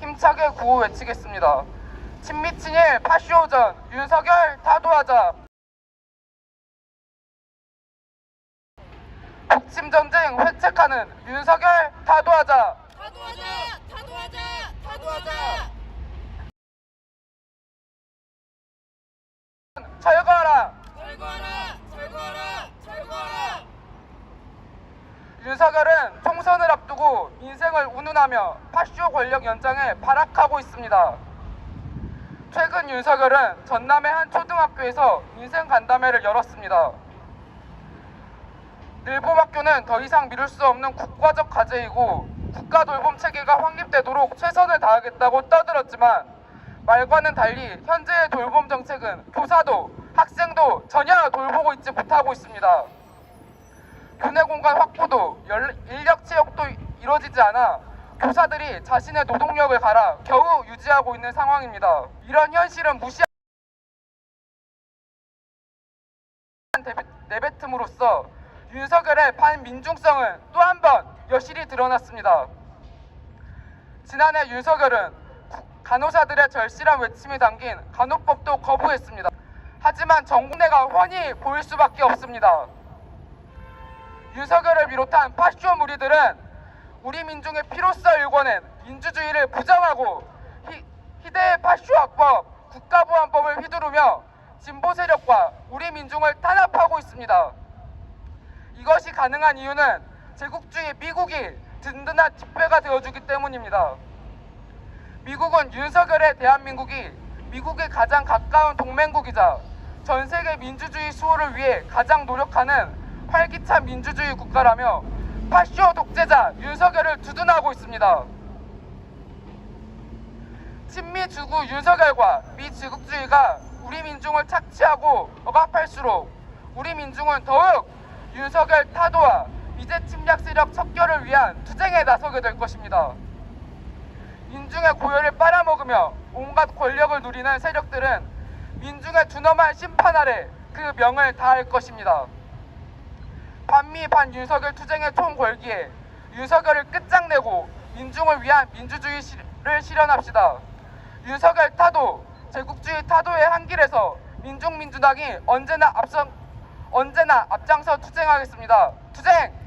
힘차게 구호 외치겠습니다. 친미 친일 파쇼전 윤석열 타도하자. 북침 전쟁 회책하는 윤석열 타도하자. 타도하자! 타도하자! 타도하자! 철거하라! 철거하라! 철거하라! 윤석열은 총선을 앞두고 인생을 운운하며 파쇼 권력 연장에 발악하고 있습니다. 최근 윤석열은 전남의 한 초등학교에서 인생 간담회를 열었습니다. 늘봄학교는 더 이상 미룰 수 없는 국가적 과제이고 국가 돌봄 체계가 확립되도록 최선을 다하겠다고 떠들었지만 말과는 달리 현재의 돌봄 정책은 교사도 학생도 전혀 돌보고 있지 못하고 있습니다. 교내 공간 확보도 연- 인력 채용도 이루어지지 않아 교사들이 자신의 노동력을 갈아 겨우 유지하고 있는 상황입니다. 이런 현실은 무시한 내뱉- 내뱉음으로써 윤석열의 반민중성은 또 한 번 여실히 드러났습니다. 지난해 윤석열은 구- 간호사들의 절실한 외침이 담긴 간호법도 거부했습니다. 하지만 정부내가 훤히 보일 수밖에 없습니다. 윤석열을 비롯한 파쇼 무리들은 우리 민중의 피로써 일궈낸 민주주의를 부정하고 희, 희대의 파쇼 악법, 국가보안법을 휘두르며 진보 세력과 우리 민중을 탄압하고 있습니다. 이것이 가능한 이유는 제국주의 미국이 든든한 집배가 되어주기 때문입니다. 미국은 윤석열의 대한민국이 미국의 가장 가까운 동맹국이자 전 세계 민주주의 수호를 위해 가장 노력하는 활기찬 민주주의 국가라며 파쇼 독재자 윤석열을 두둔하고 있습니다. 친미 주구 윤석열과 미지국주의가 우리 민중을 착취하고 억압할수록 우리 민중은 더욱 윤석열 타도와 미제 침략 세력 척결을 위한 투쟁에 나서게 될 것입니다. 민중의 고열을 빨아먹으며 온갖 권력을 누리는 세력들은 민중의 준엄한 심판 아래 그 명을 다할 것입니다. 반미 반윤석열 투쟁의 총 걸기에 윤석열을 끝장내고 민중을 위한 민주주의를 실현합시다. 윤석열 타도, 제국주의 타도의 한 길에서 민중민주당이 언제나 앞선 언제나 앞장서 투쟁하겠습니다. 투쟁!